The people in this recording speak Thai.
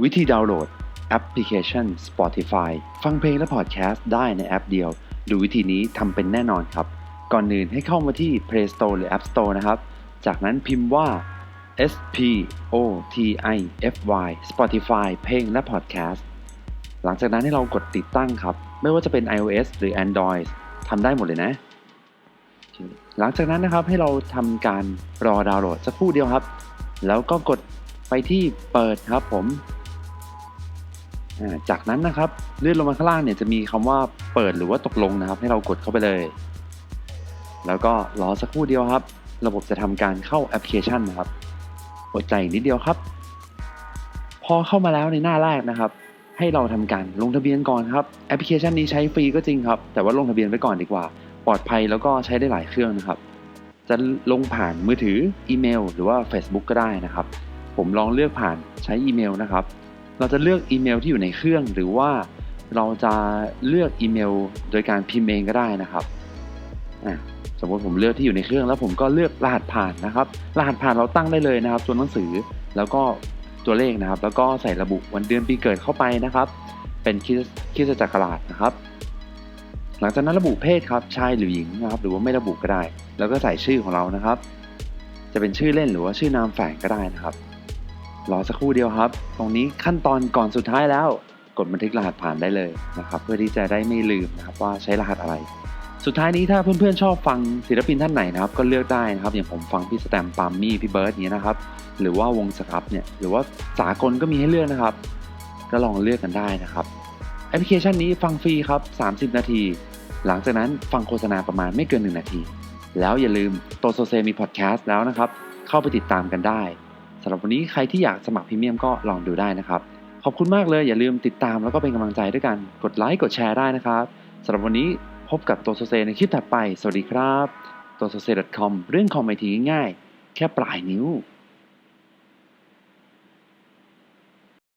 วิธีดาวน์โหลดแอปพลิเคชัน Spotify ฟังเพลงและพอดแคสต์ได้ในแอปเดียว ดูวิธีนี้ทำเป็นแน่นอนครับ ก่อนอื่นให้เข้ามาที่ Play Store หรือ App Store นะครับ จากนั้นพิมพ์ว่า S P O T I F Y Spotify เพลงและพอดแคสต์หลังจากนั้นให้เรากดติดตั้งครับ ไม่ว่าจะเป็น iOS หรือ Android ทำได้หมดเลยนะ หลังจากนั้นนะครับให้เราทำการรอดาวน์โหลดสักครู่เดียวครับ แล้วก็กดไปที่เปิดครับผม จากนั้นนะครับเลื่อนลงมาข้างล่างเนี่ยจะมีคำว่าเปิดหรือว่าตกลงนะครับ ให้เรากดเข้าไปเลย แล้วก็รอสักครู่เดียวครับ ระบบจะทำการเข้าแอปพลิเคชันนะครับอดใจนิดเดียวครับ พอเข้ามาแล้วในหน้าแรกนะครับ ให้เราทำการลงทะเบียนก่อนครับแอปพลิเคชันนี้ใช้ฟรีก็จริงครับ แต่ว่าลงทะเบียนไว้ก่อนดีกว่า ปลอดภัยแล้วก็ใช้ได้หลายเครื่องนะครับ จะลงผ่านมือถืออีเมล หรือว่า Facebook ก็ได้นะครับ ผมลองเลือกผ่านใช้อีเมลนะครับ เราจะเลือกอีเมลที่อยู่ในเครื่อง หรือว่าเราจะเลือกอีเมลโดยการพิมพ์เองก็ได้นะครับสมมติผมเลือกที่อยู่ในเครื่อง แล้วผมก็เลือกรหัสผ่านนะครับ รหัสผ่านเราตั้งได้เลยนะครับ ตัวหนังสือแล้วก็ตัวเลขนะครับ แล้วก็ใส่ระบุวันเดือนปีเกิดเข้าไปนะครับ เป็นคริสคิสตจักราชนะครับ หลังจากนั้นระบุเพศครับชายหรือหญิงนะครับ หรือว่าไม่ระบุก็ได้ แล้วก็ใส่ชื่อของเรานะครับ จะเป็นชื่อเล่นหรือว่าชื่อนามแฝงก็ได้นะครับ รอสักครู่เดียวครับ ตรงนี้ขั้นตอนก่อนสุดท้ายแล้ว กดบันทึกรหัสผ่านได้เลยนะครับ เพื่อที่จะได้ไม่ลืมนะครับว่าใช้รหัสอะไร สุดท้ายนี้ถ้าเพื่อนๆชอบฟังศิลปินท่านไหนนะครับ ก็เลือกได้นะครับ อย่างผมฟังพี่สแตมปามมี่พี่เบิร์ดเนี้ยนะครับ หรือว่าวงสครับเนี่ย หรือว่าสากลก็มีให้เลือกนะครับ ก็ลองเลือกกันได้นะครับ แอปพลิเคชันนี้ฟังฟรีครับ 30 นาที หลังจากนั้นฟังโฆษณาประมาณไม่เกิน 1 นาที แล้วอย่าลืมโตโซเซมีพอดแคสต์แล้วนะครับ เข้าไปติดตามกันได้ สำหรับวันนี้ใครที่อยากสมัครพรีเมียมก็ลองดูได้นะครับ ขอบคุณมากเลยอย่าลืมติดตามแล้วก็เป็นกำลังใจด้วยกัน กดไลค์กดแชร์ได้นะครับสำหรับวันนี้พบกับโตโซเซในคลิปถัดไป สวัสดีครับตัวโซเซ c o m เรื่องคอมไอทีง่ายๆ แค่ปลายนิ้ว